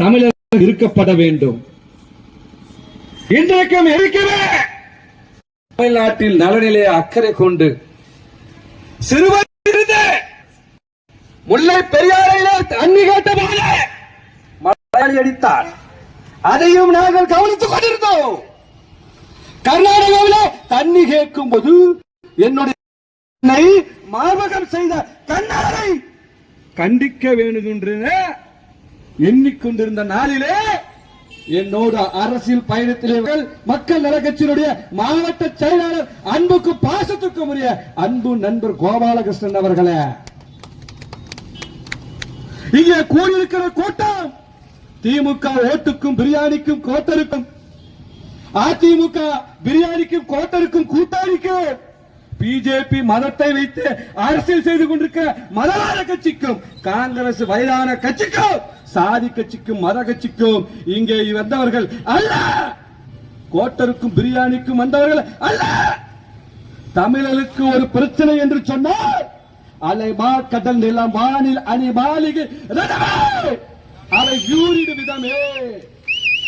தமிழர்கள் இருக்கப்பட வேண்டும். இன்றைக்கும் இருக்கிற தமிழ்நாட்டில் நலனிலே அக்கறை கொண்டு சிறுவர் இருந்து முல்லை பெரியாரையிலே தண்ணி கேட்ட போல மலையாளி அடித்தார். அதையும் நாங்கள் கவனித்துக் கொண்டிருந்தோம். கர்நாடகாவிலே தண்ணி கேட்கும் போது என்னுடைய மார்பகம் செய்த கண்ணாரை கண்டிக்க வேண்டும் என்று எண்ணிக்கொண்டிருந்த நாளிலே என்னோட அரசியல் பயணத்திலே மக்கள் நலக்கட்சியினுடைய மாவட்ட செயலாளர் அன்புக்கு பாசத்துக்கும் உரிய அன்பு நண்பர் கோபாலகிருஷ்ணன் அவர்களே. இங்கே கூடியிருக்கிற கூட்டம் திமுக ஓட்டுக்கும் பிரியாணிக்கும் கோட்டருக்கும் அதிமுக பிரியாணிக்கும் கோட்டருக்கும் கூட்டாளிக்கும் பிஜேபி மதத்தை வைத்து அரசியல் செய்து கொண்டிருக்க மதவாத கட்சிக்கும் காங்கிரஸ் வயதான கட்சிக்கும் சாதி கட்சிக்கும் மத கட்சிக்கும் இங்கே வந்தவர்கள் அல்ல! கோட்டருக்கும் பிரியாணிக்கும் வந்தவர்கள் அல்ல! தமிழருக்கு ஒரு பிரச்சனை என்று சொன்னால் அலை மா கடல் நிலம் வானில் அணி மாளிகை அவை யூரிடு விதமே!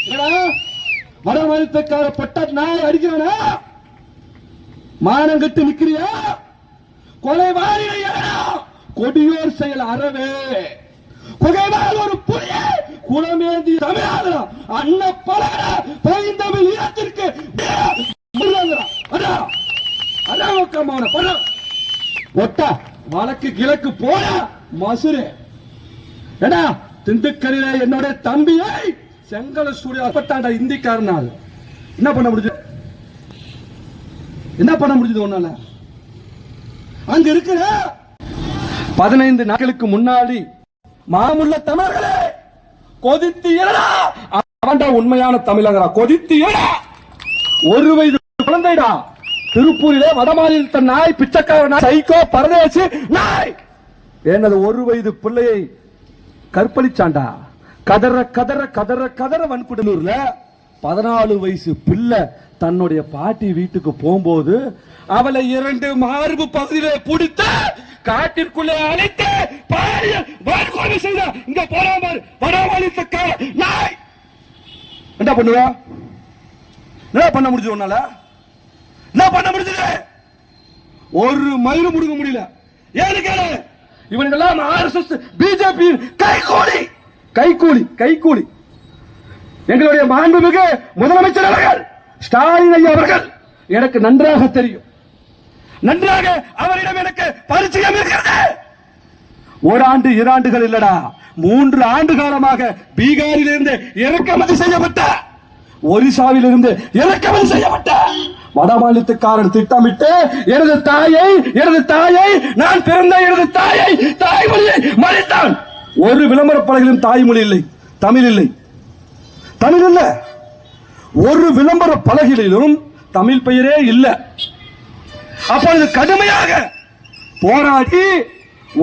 என்னடா? வடமழுத்தக்கார பட்ட நாய் அடிக்கிறவனா? மானங்கட்டு நிக்கிறியா? கொலை வாரியா கொடியோர் செயல் அறவே! குகைவால் ஒரு புரிய குளமேந்தி தமிழாதரா அன்ன பலகர பைந்தமிழ் இனத்திற்கு அடாவக்கமான படம். ஒட்ட வழக்கு கிழக்கு போனா மசுரு. ஏடா திண்டுக்கல்ல என்னோட தம்பியை செங்கல சூரிய அப்பட்டாண்டா இந்திக்காரனால் என்ன பண்ண முடிஞ்சது என்ன பண்ண முடிஞ்சது உன்னால? அங்க இருக்கிற பதினைந்து நாட்களுக்கு முன்னாடி மாமுள்ள தமிழர்களே கொதித்து அவன்டா உண்மையான தமிழகரா கொதித்து ஒரு வயது குழந்தைடா. திருப்பூரிலே வடமாநிலத்த நாய் பிச்சைக்கார நாய் சைக்கோ பரதேசி நாய். எனது ஒரு வயது பிள்ளையை கற்பழிச்சாண்டா? கதற கதற கதற கதற வன்குடலூர்ல பதினாலு வயசு பிள்ளை தன்னுடைய பாட்டி வீட்டுக்கு போகும்போது அவளை இரண்டு மார்பு பகுதியில பிடித்து காட்டிற்குள்ளே அழைத்து பாரிய வன்கொடுமை செய்த இங்க போறாம வடமாநிலத்துக்கார நாய் என்ன பண்ணுவ? என்ன பண்ண முடிஞ்சது உன்னால? என்ன பண்ண முடிஞ்சது? ஒரு மயிலும் முடுங்க முடியல. ஏன்னு கேளு. இவனுக்கெல்லாம் ஆர்எஸ்எஸ் பிஜேபி கைகூலி. கைகூலி கைகூலி. எங்களுடைய மாண்புமிகு முதலமைச்சர் அவர்கள் ஸ்டாலின் ஐயா அவர்கள் எனக்கு நன்றாக தெரியும். நன்றாக அவரிடம் எனக்கு பரிச்சயம் இருக்கிறது. ஓராண்டு இராண்டுகள் இல்லடா. மூன்று ஆண்டு காலமாக பீகாரிலிருந்து இறக்குமதி செய்யப்பட்ட ஒரிசாவிலிருந்து இறக்கமதி இறக்குமதி செய்யப்பட்ட வடமாநிலத்துக்காரன் திட்டமிட்டு எனது தாயை எனது தாயை நான் பிறந்த எனது தாயை தாய்மொழியை மறைத்தான். ஒரு விளம்பர பலகையிலும் தாய்மொழி இல்லை தமிழ் இல்லை. தமிழ் இல்லை. ஒரு விளம்பர பலகிலும் தமிழ் பெயரே இல்லை. அப்பொழுது கடுமையாக போராடி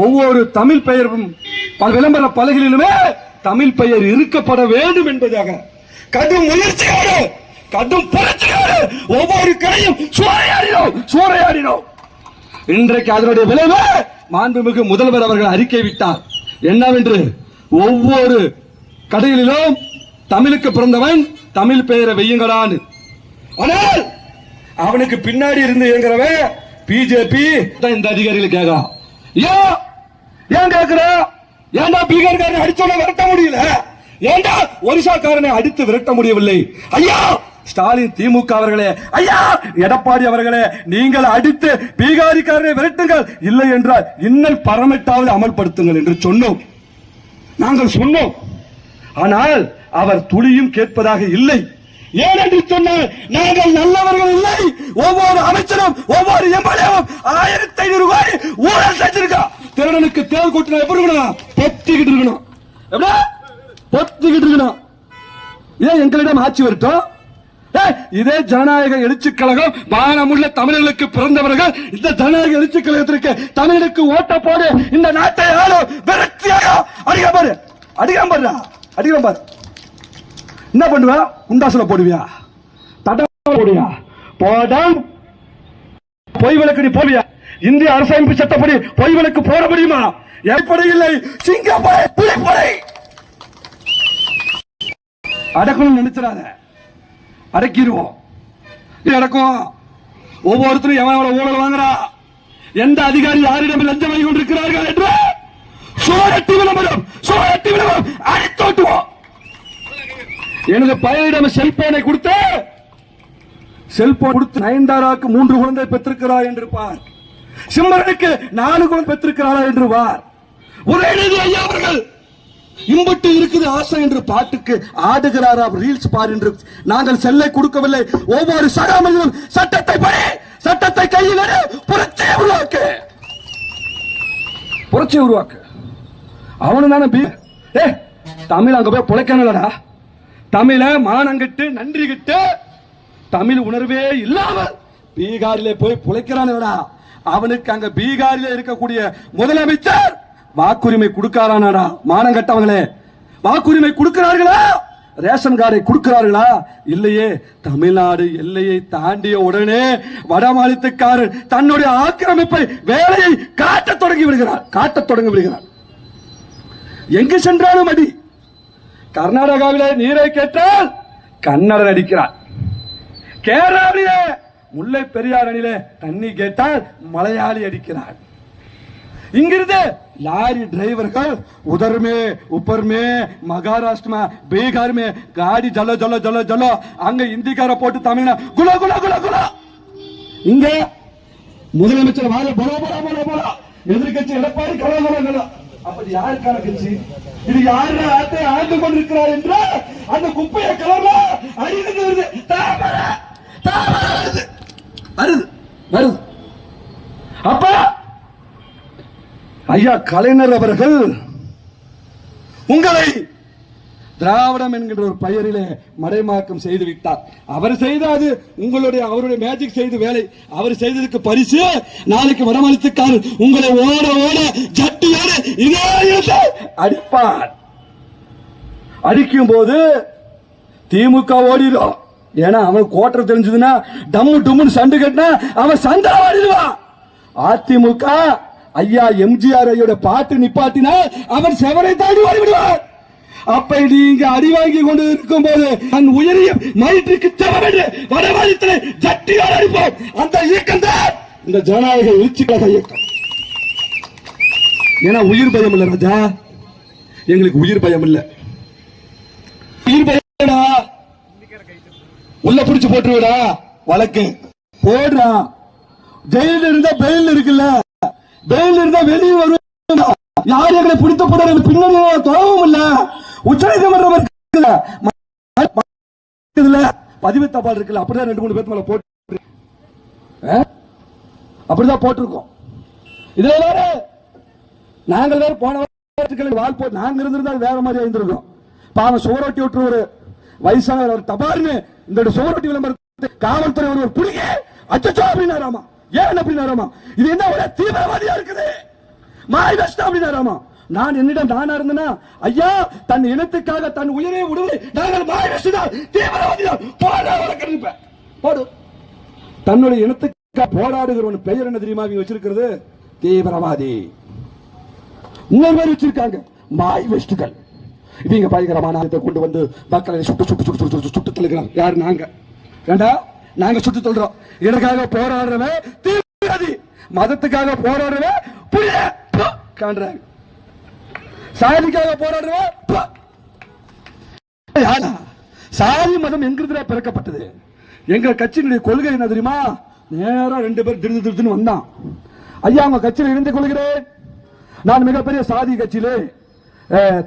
ஒவ்வொரு தமிழ் பெயரும் பல விளம்பர பலகையிலுமே தமிழ் பெயர் இருக்கப்பட வேண்டும் என்பதாக. கடும் முயற்சியோடு கடும் புரட்சியோடு ஒவ்வொரு கடையும் சூறையாடினோம் சூறையாடினோம். இன்றைக்கு அதனுடைய விளைவு மாண்புமிகு முதல்வர் அவர்கள் அறிக்கை விட்டார். என்னவென்று ஒவ்வொரு கடைகளிலும் தமிழுக்கு பிறந்தவன் தமிழ் பெயரை வையுங்கடான்னு. ஆனால் அவனுக்கு பின்னாடி இருந்து இயங்குறவன் பிஜேபி இந்த அதிகாரிகள் கேட்கலாம் ஏன் ஏன் கேட்கிற ஏன்டா பீகார்காரனை அடிச்சோட விரட்ட முடியல? ஏன்டா ஒரிசாக்காரனை அடித்து விரட்ட முடியவில்லை? ஐயா ஸ்டாலின் திமுக அவர்களே ஐயா எடப்பாடி அவர்களே நீங்கள் அடித்து பீகாரிக்காரனை விரட்டுங்கள். இல்லை என்றால் இன்னல் பரமெட்டாவது அமல்படுத்துங்கள் என்று சொன்னோம். நாங்கள் சொன்னோம். ஆனால் அவர் துளியும் கேட்பதாக இல்லை. ஏனென்று சொன்னால் நாங்கள் நல்லவர்கள் இல்லை. ஒவ்வொரு அமைச்சரும் ஒவ்வொரு எம்எல்ஏவும் ஆயிரத்தி ஐநூறு ரூபாய் ஊழல் செஞ்சிருக்கா திருடனுக்கு தேல் கொட்டினா எப்படி இருக்கணும்? பொத்திக்கிட்டு இருக்கணும். எப்படி? பொத்திக்கிட்டு இருக்கணும். ஏன் எங்களிடம் ஆட்சி வரட்டும்? இதே ஜனநாயக எழுச்சி கழகம் மானமுள்ள தமிழர்களுக்கு பிறந்தவர்கள் இந்த ஜனநாயக எழுச்சி கழகத்திற்கு தமிழனுக்கு ஓட்ட போடு. இந்த நாட்டை ஆளும் விரக்தியாக அடிக்க பாரு. அடிக்க பாருடா. அடிக்க பாரு. என்ன பண்ணுவ? குண்டாசுல போடுவியா? தட போடுவியா? போட பொய் விளக்கு நீ போவியா இந்திய அரசமைப்பு சட்டப்படி பொய்களுக்கு போட முடியுமா? எப்படி இல்லை? சிங்கப்படை புலிப்படை! அடக்கணும்னு நினைச்சிடாத. அடக்கிடுவோம். அடக்கும் ஒவ்வொருத்தரும் எவன் எவ்வளவு ஊழல் வாங்குறா? எந்த அதிகாரி யாரிடம் லஞ்சம் வாங்கி கொண்டிருக்கிறார்கள் என்று? சோழட்டி விளம்பரம் சோழட்டி விளம்பரம். அடித்தோட்டுவோம் எனது பையனிடம் செல்போனை கொடுத்து செல்போன் கொடுத்து நயன்தாராக்கு மூன்று குழந்தை பெற்றிருக்கிறார் என்று பார். சிம்மரனுக்கு நாலு குணம் பெற்றிருக்கிறாரா என்று வார். உதயநிதி ஐயா அவர்கள் இம்பட்டு இருக்குது ஆசை என்று பாட்டுக்கு ஆடுகிறாரா ரீல்ஸ் பார் என்று. நாங்கள் செல்லை கொடுக்கவில்லை. ஒவ்வொரு சகாமலும் சட்டத்தை படி சட்டத்தை கையில் எடு, புரட்சியை உருவாக்கு. புரட்சியை உருவாக்கு. அவனு தானே பி ஏ தமிழ் அங்க போய் பிழைக்கணும்லடா. தமிழ மானங்கிட்டு நன்றி கிட்டு தமிழ் உணர்வே இல்லாமல் பீகாரிலே போய் புழைக்கிறானுடா. அவனுக்கு அங்க பீகாரிலே இருக்கக்கூடிய முதலமைச்சர் வாக்குரிமை கொடுக்காரானாடா. மானம் கட்டவங்களே. வாக்குரிமை கொடுக்கிறார்களா? ரேஷன் கார்டை கொடுக்கிறார்களா? இல்லையே. தமிழ்நாடு எல்லையை தாண்டிய உடனே வட மாநிலத்துக்காரர் தன்னுடைய ஆக்கிரமிப்பை வேலையை காட்டத் தொடங்கி விடுகிறார். காட்டத் தொடங்கி விடுகிறார். எங்கு சென்றாலும் அடி. கர்நாடகாவிலே நீரை கேட்டால் கன்னடன் அடிக்கிறார். கேரளாவிலே முல்லை பெரியார் அணியிலே தண்ணி கேட்டால் மலையாளி அடிக்கிறார் இங்கிருந்து லாரி டிரைவர்கள் उधर में ऊपर में महाराष्ट्र में பீகார் में காடி ஜல ஜல ஜல ஜல அங்க இந்திக்கார போட்டு தமிழ்ல குல குல குல குல இங்க முதலமைச்சர் வாழ போல போல போல போல எதிர்கட்சி எடப்பாடி கல கல கல அப்படி யாருக்கான கட்சி இது யாரு ஆட்டை ஆண்டு கொண்டிருக்கிறார் என்று அந்த குப்பையை கலர்ல அடிந்து வருது தாமரை தாமரை வருது வருது. அப்ப! ஐயா கலைஞர் அவர்கள் உங்களை திராவிடம் என்கின்ற ஒரு பெயரிலே மறைமாக்கம் செய்து விட்டார். அவர் செய்த அது உங்களுடைய அவருடைய மேஜிக் செய்த வேலை. அவர் செய்ததுக்கு பரிசு நாளைக்கு வடமாநிலத்துக்காரர் உங்களை ஓட ஓட ஜட்டியோட அடிப்பார். அடிக்கும் போது திமுக ஓடிடும். ஏன்னா அவன் கோட்டர் தெரிஞ்சதுன்னா டம்மு டும்முன்னு சண்டு கட்டினா அவன் சண்டை ஓடிடுவான் அதிமுக ஐயா எம்ஜிஆர் ஐயோட பாட்டு நிப்பாட்டினா அவன் செவரை தாண்டி ஓடிவிடுவார் அப்ப நீங்க அடி வாங்கி கொண்டு இருக்கும் போது தன் உயரிய மயிற்றுக்கு செவம் என்று வடமாநிலத்திலே ஜட்டியோடு அடிப்போம். அந்த இயக்கம் தான் இந்த ஜனநாயக எழுச்சி கழக இயக்கம். ஏன்னா உயிர் பயம் இல்ல ராஜா. எங்களுக்கு உயிர் பயம் இல்ல. உயிர் பயம் உள்ள பிடிச்சு போட்டுருடா வழக்கு. போடுறான் ஜெயில இருந்தா பெயில் இருக்குல்ல. பெயில் இருந்தா வெளியே வரும். யார் எங்களை பிடித்த போடுற பின்னணி தொலைவும் இல்ல. உச்ச நீதிமன்றம் இருக்குல்ல. பதிவு தபால் இருக்குல்ல. அப்படிதான் ரெண்டு மூணு பேர் மேல போட்டு ஆ? அப்படிதான் போட்டிருக்கோம். இதுல வேற. நாங்கள் வேற போன வாரத்துக்கு வால் போட்டு நாங்க இருந்திருந்தா வேற மாதிரி இருந்திருக்கோம் பாவம் சுவரொட்டி விட்டுருவாரு. வயசானவர் அவர் தபார்னு இந்த சுவரொட்டி விளம்பரத்தை காவல்துறை ஒருவர் பிடிக்க அச்சச்சோ! அப்படின்னாராமா ஏன் அப்படின்னாராமா இது என்ன ஒரு தீவிரவாதியா இருக்குது? மாய் வெஸ்ட் அப்படின்னாராமா நான் என்னிடம் நானா இருந்தனா? ஐயா தன் இனத்துக்காக தன் உயிரை விடுவது நாங்கள் மாய் வெஸ்ட் தான் தீவிரவாதி தான் வழக்கறிப்பேன் போடு. தன்னுடைய இனத்துக்காக போராடுகிறவன் பெயர் என்ன தெரியுமா? இவங்க வச்சிருக்கிறது? தீவிரவாதி. இன்னொரு பேர் வச்சிருக்காங்க. மாய் வெஸ்டுகள் இவங்க பயங்கரமான ஆயுதத்தை கொண்டு வந்து மக்களை சுட்டு சுட்டு சுட்டு சுட்டு சுட்டு தள்ளுகிறோம் யார் யாரு? நாங்க. ஏண்டா? நாங்க சுட்டு தள்ளுறோம். எனக்காக போராடுறவன் தீவிரவாதி. மதத்துக்காக போராடுறவன் புரிய காண்றாங்க சாதிக்காக போராடுறவன் யாரா? சாதி மதம் எங்கிருந்துடா பிறக்கப்பட்டது? எங்க கட்சியினுடைய கொள்கை என்ன தெரியுமா? நேரா ரெண்டு பேர் திருது திருதுன்னு வந்தான். ஐயா உங்க கட்சியில் இணைந்து கொள்கிறேன். நான் மிகப்பெரிய சாதி கட்சியிலே அஹ்,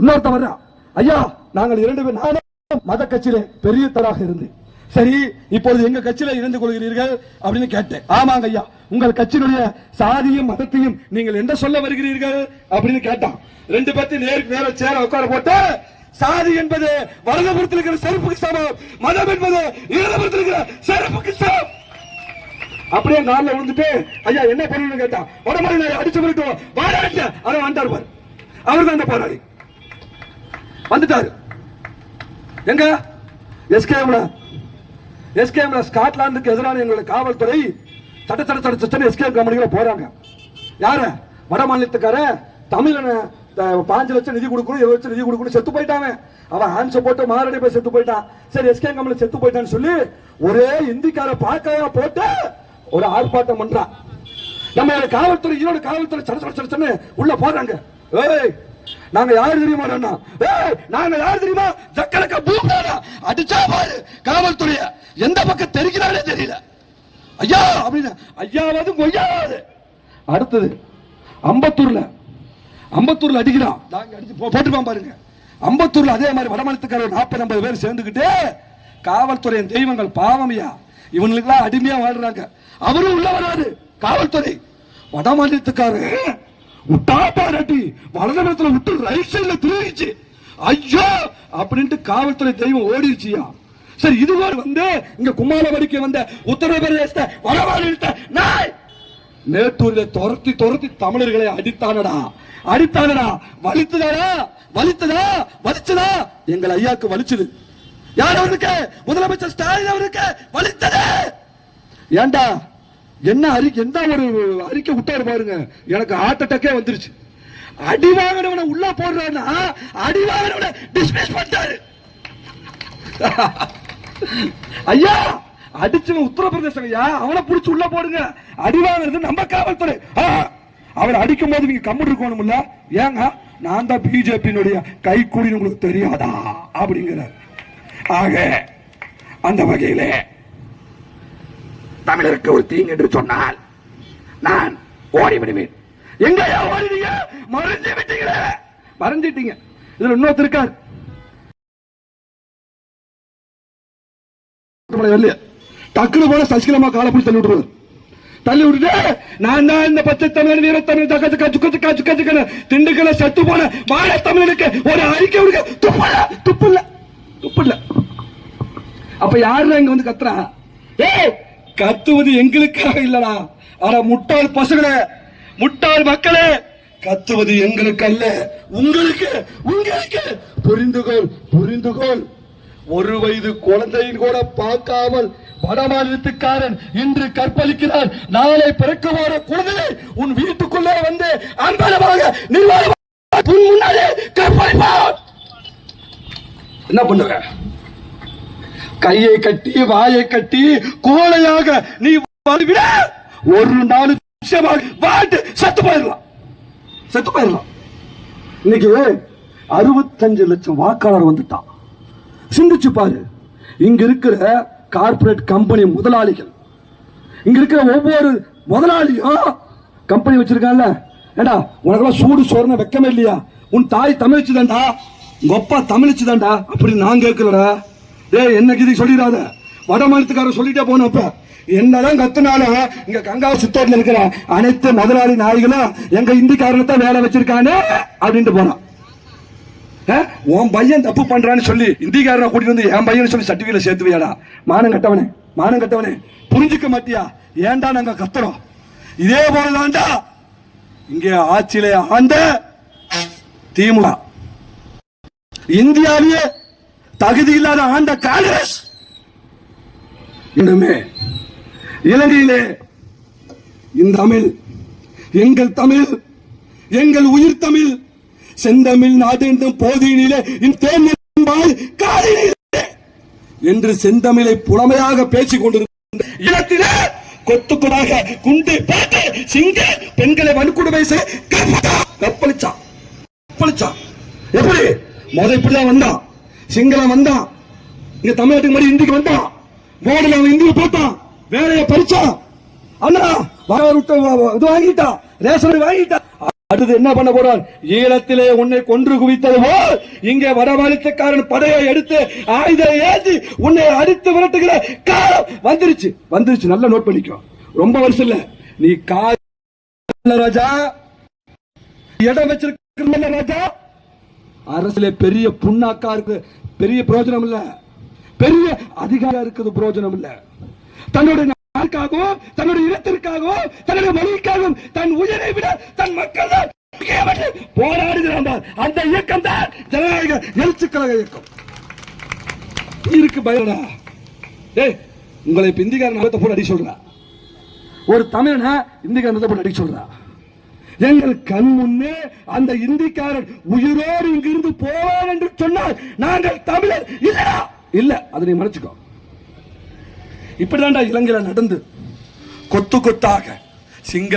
இன்னொருத்த வர்றா ஐயா நாங்கள் இரண்டு பேர் நானும் மத கட்சியிலே பெரிய தராக இருந்தேன். சரி இப்பொழுது எங்க கட்சியில இணைந்து கொள்கிறீர்கள் அப்படின்னு கேட்டேன். ஆமாங்க ஐயா உங்கள் கட்சியினுடைய சாதியும் மதத்தையும் நீங்கள் என்ன சொல்ல வருகிறீர்கள் அப்படின்னு கேட்டான். ரெண்டு பேர்த்தையும் நேருக்கு நேர சேர உட்கார போட்டு சாதி என்பது வலதுபுறத்தில் இருக்கிற செருப்புக்கு சமம் மதம் என்பது இடதுபுறத்தில் இருக்கிற செருப்புக்கு சமம். அப்படியே நாள்ல விழுந்துட்டு ஐயா என்ன பண்ணணும்னு கேட்டா உடம்பு அடிச்சு போயிட்டு வாடாட்ட அவன் வந்தார் பாரு. அவர் தான் அந்த போராளி. வந்துட்டாரு. எங்க? எஸ்கேஎம்ல எஸ்கேஎம்ல ஸ்காட்லாந்துக்கு எதிரான எங்களுடைய காவல்துறை சட்ட சட்ட சட்ட சட்ட எஸ்கேம் கம்பெனிகளை போறாங்க. யார? வட மாநிலத்துக்கார தமிழனை பாஞ்சு லட்சம் நிதி கொடுக்கணும் இருபது லட்சம் நிதி கொடுக்கணும் செத்து போயிட்டாங்க. அவன் ஹான்ஸ் போட்டு மாரடி போய் செத்து போயிட்டான். சரி எஸ்கே கம்பெனி செத்து போயிட்டான்னு சொல்லி ஒரே இந்திக்கார பார்க்க போட்டு ஒரு ஆர்ப்பாட்டம் பண்றான். நம்ம காவல்துறை ஈரோடு காவல்துறை சட சட சடன்னு உள்ள போறாங்க. ஏய் நாங்க யார் தெரியுமா அண்ணா? நாங்க யார் தெரியுமா? ஜக்கலக்க பூங்கானா அடிச்சா பாரு காவல்துறைய. எந்த பக்கம் தெரிக்கிறானே தெரியல. ஐயா அப்படின்னு. ஐயாவது கொய்யாவது அடுத்தது அம்பத்தூர்ல அம்பத்தூர்ல அடிக்கிறான். நாங்க அடிச்சு போ- பாருங்க. அம்பத்தூர்ல அதே மாதிரி வடமாநிலத்துக்காரர் நாற்பது ஐம்பது பேர் சேர்ந்துக்கிட்டு காவல்துறையின் தெய்வங்கள் பாவமையா இவங்களுக்கெல்லாம் அடிமையா வாழ்றாங்க. அவரும் உள்ள வராது காவல்துறை. வடமாநிலத்துக்காரர் விட்டா பாராட்டி வலதுபுறத்துல விட்டு ரைட் சைட்ல திரும்பிச்சு ஐயோ அப்படின்ட்டு காவல்துறை தெய்வம் ஓடிடுச்சியா. சரி இது வந்து இங்க குமாரவடிக்கு வந்த உத்தரப்பிரதேச வடமாநிலத்தை நாய்! மேட்டூர்ல துரத்தி துரத்தி தமிழர்களை அடித்தானடா. அடித்தானடா. வலித்துதாடா? வலித்ததா? வலிச்சதா? எங்கள் ஐயாக்கு வலிச்சது. யார் அவருக்கு? முதலமைச்சர் ஸ்டாலின் அவருக்கு? வலித்தது! ஏண்டா? என்ன அறிக்கை என்ன ஒரு அறிக்கை விட்டாரு பாருங்க. எனக்கு ஹார்ட் அட்டாக்கே வந்துருச்சு. அடி வாங்கினவனை உள்ள போடுறாருன்னா அடி வாங்கினவனை டிஸ்மிஸ் பண்ணிட்டாரு. ஐயா அடிச்சவன் உத்தரப்பிரதேசம் ஐயா அவனை புடிச்சு உள்ள போடுங்க. அடி வாங்குறது நம்ம காவல்துறை. ஆ, அடிக்கும் போது நீங்க கம்முட்டு இருக்கணும் இல்ல ஏங்க நான் தான் பிஜேபியினுடைய கைக்கூலின்னு உங்களுக்கு தெரியாதா? அப்படிங்கிறார். ஆக அந்த வகையிலே தமிழருக்கு ஒரு தீங்கு என்று சொன்னால் நான் ஓடி விடுவேன் எங்கயா ஓடினீங்க மறைஞ்சு விட்டீங்களே. மறைஞ்சிட்டீங்க. இதுல இன்னொருத்தர் இருக்கார். நம்மளை வரலையே. டக்குனு போல சசிகலமா காலை பிடிச்சி தள்ளி விட்டுருவார். தள்ளி விட்டுட்டு நான் தான் இந்த பச்சை தமிழன் வீர தமிழ் தக்க தக்க சுக்க சுக்க சுக்க சுக்கன திண்டுக்கல செத்து போன வாழ தமிழனுக்கு ஒரு அறிக்கை விடுங்க துப்புல துப்புல துப்புல அப்ப யாரு இங்க வந்து கத்துறா? ஏய் கத்துவது எங்களுக்காக இல்லடா. ஆனா முட்டாள் பசங்களே முட்டாள் மக்களே கத்துவது எங்களுக்கு அல்ல. உங்களுக்கு உங்களுக்கு. புரிந்துகோள் புரிந்துகொள். ஒரு வயது குழந்தையின் கூட பார்க்காமல் வடமாநிலத்துக்காரன் இன்று கற்பழிக்கிறான். நாளை பிறக்க போற குழந்தையை உன் வீட்டுக்குள்ளே வந்து அன்பளமாக நிர்வாகம் முன்னாலே கற்பழிப்பான். என்ன பண்ணுவேன் கையை கட்டி வாயை கட்டி கோழையாக நீ விட. ஒரு நாள் நிச்சயமாக செத்து போயிடலாம். செத்து போயிடலாம். இன்னைக்கு அறுபத்தஞ்சு லட்சம் வாக்காளர் வந்துட்டான். சிந்திச்சு பாரு. இங்க இருக்கிற கார்ப்பரேட் கம்பெனி முதலாளிகள். இங்க இருக்கிற ஒவ்வொரு முதலாளியும் கம்பெனி வச்சிருக்கான்ல ஏடா உனக்கெல்லாம் சூடு சோறுன வெக்கமே இல்லையா? உன் தாய் தமிழிச்சுதான்டா. உங்க அப்பா தமிழிச்சுதான்டா. அப்படி நான் கேட்கலடா. ஏய் என்ன இது சொல்லிடாத? வட மாநிலத்துக்காரர் சொல்லிட்டே போனப்ப என்னதான் கத்துனாலும் இங்க கங்கா சித்தோட்ல இருக்கிற அனைத்து முதலாளி நாய்களும் எங்க இந்திக்காரனை தான் வேலை வச்சிருக்கானே அப்படின்ட்டு போனான் உன் பையன் தப்பு பண்றான்னு சொல்லி இந்திக்காரனை கூட்டிட்டு வந்து என் பையன் சொல்லி சர்டிபிகேட் சேர்த்து வையாடா மானம் கட்டவனே மானம் கட்டவனே. புரிஞ்சுக்க மாட்டியா? ஏன்டா நாங்க கத்துறோம்? இதே போலதான்டா. இங்கே ஆட்சியில ஆண்ட திமுக. இந்தியாவிலேயே தகுதி இல்லாத ஆண்ட காங்கிரஸ். இன்னுமே இலங்கையிலே இந்த தமிழ் எங்கள் தமிழ் எங்கள் உயிர் தமிழ் செந்தமிழ் நாடென்றும் போதியினிலே காலினிலே என்று செந்தமிழை புலமையாக பேசிக் கொண்டிருக்கின்ற இடத்திலே கொத்து கொடாக குண்டு பாட்டு சிங்க பெண்களை வன்கொடுமை செய்ய கற்பதா- கற்பழிச்சான் எப்படி? முத இப்படிதான் வந்தான். சிங்களம் வந்தான். இங்க தமிழ்நாட்டுக்கு மாதிரி இந்திக்கு வந்தான். போர்டுல அவன் இந்திய போட்டான். வேலையை பறிச்சான். அண்ணா வர இது வாங்கிட்டான். ரேஷன் வாங்கிட்டான். அடுத்து என்ன பண்ண போறான்? ஈழத்திலே உன்னை கொன்று குவித்தது போல் இங்கே வடமாநிலத்துக்காரன் படையை எடுத்து ஆயுத ஏற்றி உன்னை அடித்து விரட்டுகிற காலம் வந்துருச்சு. வந்துருச்சு. நல்லா நோட் பண்ணிக்கோ. ரொம்ப வருஷம் இல்ல. நீ கால ராஜா. இடம் வச்சிருக்க ராஜா. அரசுல பெரிய புண்ணாக்கா இருக்கு. பெரிய பிரயோஜனம் இல்ல. பெரிய அதிகாரம் இருக்குது பிரயோஜனம் இல்ல. தன்னுடைய நாட்டுக்காகவும் தன்னுடைய இனத்திற்காகவும் தன்னுடைய மொழிக்காகவும் தன் உயிரை விட தன் மக்கள் தான் போராடுகிறார் போராடுகிறான் அந்த இயக்கம் தான் ஜனநாயக எழுச்சி கழக இயக்கம். இருக்கு பயடா ஏய் உங்களை இப்ப இந்திக்காரன் நகத்தை போட்டு அடி சொல்றா. ஒரு தமிழனை இந்திக்காரன் போட்டு அடி சொல்றா. எங்கள் கண் முன்னே அந்த இந்திக்காரன் உயிரோடு இங்கிருந்து போவான் என்று சொன்னால் நாங்கள் தமிழர் இல்லையா இல்ல அதை நீ மறைச்சுக்கோ. இப்படிதான்டா இலங்கையில நடந்து கொத்து கொத்தாக சிங்கள